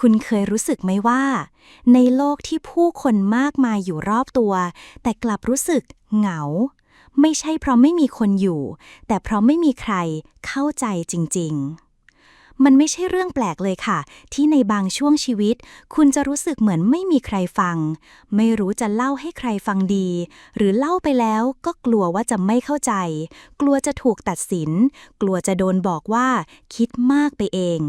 คุณเคยรู้สึกไหมว่า ในโลกที่ผู้คนมากมายอยู่รอบตัว แต่กลับรู้สึกเหงา ไม่ใช่เพราะไม่มีคนอยู่ แต่เพราะไม่มีใครเข้าใจจริง ๆ มันไม่ใช่เรื่องแปลกเลยค่ะ ที่ในบางช่วงชีวิต คุณจะรู้สึกเหมือนไม่มีใครฟัง ไม่รู้จะเล่าให้ใครฟังดี หรือเล่าไปแล้วก็กลัวว่าจะไม่เข้าใจ กลัวจะถูกตัดสิน กลัวจะโดนบอกว่า คิดมากไปเอง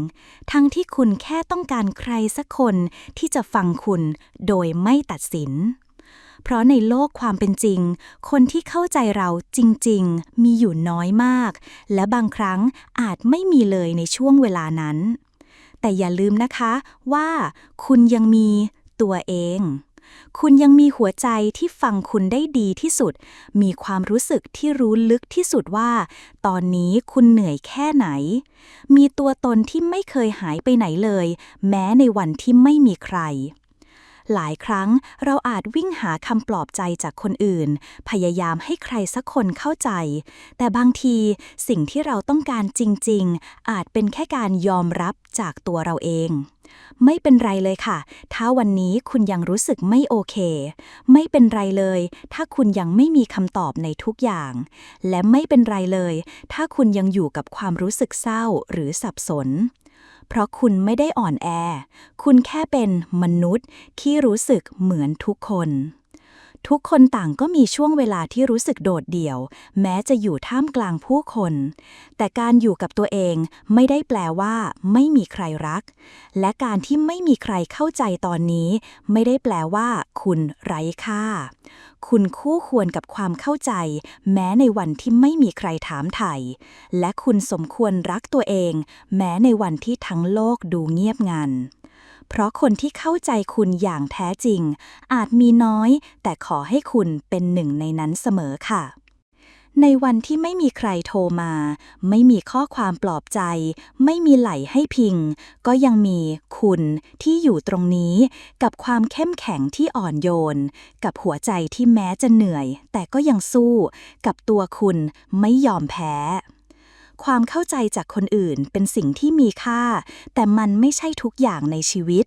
ทั้งที่คุณแค่ต้องการใครสักคนที่จะฟังคุณโดยไม่ตัดสิน เพราะในโลกความเป็นจริง คนที่เข้าใจเราจริง ๆ มีอยู่น้อยมาก และบางครั้งอาจไม่มีเลยในช่วงเวลานั้น แต่อย่าลืมนะคะว่าคุณยังมีตัวเอง คุณยังมีหัวใจที่ฟังคุณได้ดีที่สุด มีความรู้สึกที่รู้ลึกที่สุดว่า ตอนนี้คุณเหนื่อยแค่ไหน มีตัวตนที่ไม่เคยหายไปไหนเลย แม้ในวันที่ไม่มีใคร หลายครั้งเราอาจวิ่งหาคำปลอบใจจากคนอื่น พยายามให้ใครสักคนเข้าใจ แต่บางทีสิ่งที่เราต้องการจริง ๆ อาจเป็นแค่การยอมรับจากตัวเราเองไม่เป็นไรเลยค่ะ ถ้าวันนี้คุณยังรู้สึกไม่โอเค ไม่เป็นไรเลย ถ้าคุณยังไม่มีคำตอบในทุกอย่าง และไม่เป็นไรเลย ถ้าคุณยังอยู่กับความรู้สึกเศร้าหรือสับสน เพราะคุณไม่ได้อ่อนแอ คุณแค่เป็นมนุษย์ที่รู้สึกเหมือนทุกคน ทุกคนต่างก็มีช่วงเวลาที่รู้สึกโดดเดี่ยว แม้จะอยู่ท่ามกลางผู้คน แต่การอยู่กับตัวเองไม่ได้แปลว่า ไม่มีใครรัก และการที่ไม่มีใครเข้าใจตอนนี้ ไม่ได้แปลว่า คุณไร้ค่า คุณคู่ควรกับความเข้าใจ แม้ในวันที่ไม่มีใครถามไถ่และคุณสมควรรักตัวเอง แม้ในวันที่ทั้งโลกดูเงียบงัน เพราะคนที่เข้าใจคุณอย่างแท้จริง อาจมีน้อย แต่ขอให้คุณเป็นหนึ่งในนั้นเสมอค่ะ ในวันที่ไม่มีใครโทรมา ไม่มีข้อความปลอบใจ ไม่มีไหลให้พิง ก็ยังมีคุณที่อยู่ตรงนี้ กับความเข้มแข็งที่อ่อนโยน กับหัวใจที่แม้จะเหนื่อย แต่ก็ยังสู้ กับตัวคุณไม่ยอมแพ้ ความเข้าใจจากคนอื่นเป็นสิ่งที่มีค่า แต่มันไม่ใช่ทุกอย่างในชีวิต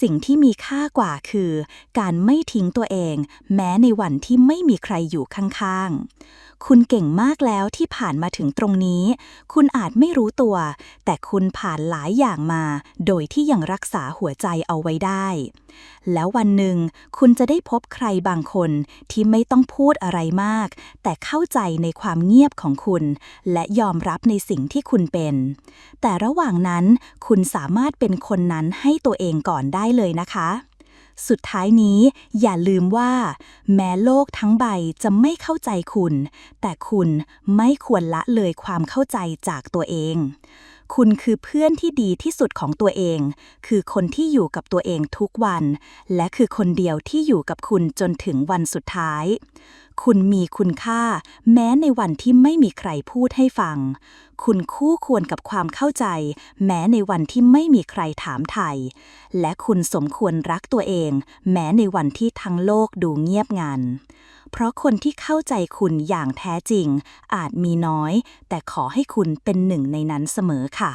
สิ่งที่มีค่ากว่าคือ การไม่ทิ้งตัวเอง แม้ในวันที่ไม่มีใครอยู่ข้างๆ คุณเก่งมากแล้วที่ผ่านมาถึงตรงนี้ คุณอาจไม่รู้ตัว แต่คุณผ่านหลายอย่างมา โดยที่ยังรักษาหัวใจเอาไว้ได้ แล้ววันหนึ่งคุณจะได้พบใครบางคนที่ไม่ต้องพูดอะไรมาก แต่เข้าใจในความเงียบของคุณ และยอมรับในสิ่งที่คุณเป็น แต่ระหว่างนั้นคุณสามารถเป็นคนนั้นให้ตัวเองก่อนได้เลยนะคะ สุดท้ายนี้อย่าลืมว่า แม้โลกทั้งใบจะไม่เข้าใจคุณ แต่คุณไม่ควรละเลยความเข้าใจจากตัวเอง คุณคือเพื่อนที่ดีที่สุดของตัวเอง คือคนที่อยู่กับตัวเองทุกวัน และคือคนเดียวที่อยู่กับคุณจนถึงวันสุดท้าย คุณมีคุณค่า แม้ในวันที่ไม่มีใครพูดให้ฟัง คุณคู่ควรกับความเข้าใจ แม้ในวันที่ไม่มีใครถามไถ่และคุณสมควรรักตัวเอง แม้ในวันที่ทั้งโลกดูเงียบงัน เพราะคนที่เข้าใจคุณอย่างแท้จริง อาจมีน้อย แต่ขอให้คุณเป็นหนึ่งในนั้นเสมอค่ะ